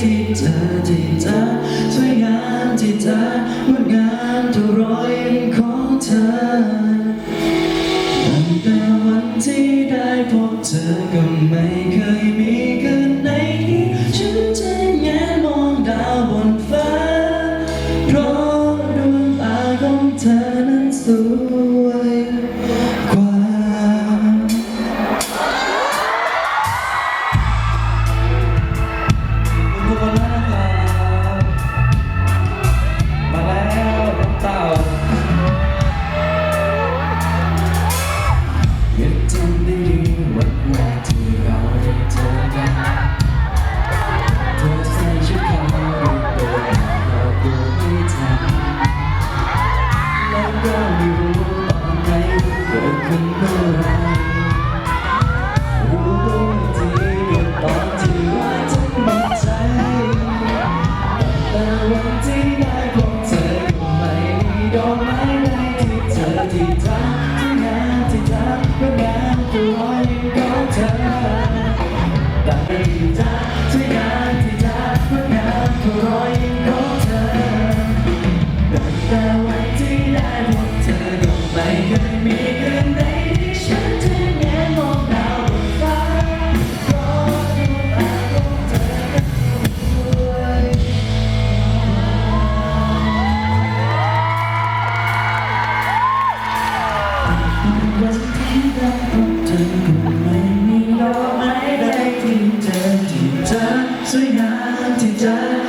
ที่เจอที่เธอสวยงามที่เธองดงามทุกรอยของเธอตั้งแต่วันที่ได้พบเธอก็ไม่เคยมีคืนไหนที่ฉันจะแงนมองดาวบนฟ้า เพราะดวงตาของเธอนั้นสวย ขึ้นเมื่อไรรู้ตัวทีก็ตอนที่ว่าจะมดใจ แต่วันที่ได้พบเธอก็ไม่มีดอกไม้ใดที่เธอที่ทำที่งานที่เธอก็งานตัวรอยยิ้มของเธอแต่ที่เธอที่งานที่เธอก็งานตัวรอยยิ้มของเธอแต่วันที่ได้พบเธอก็ไม่เคยมี ไม่มีดอกไม้ใดที่เจอที่เธอสวยงามที่เธอ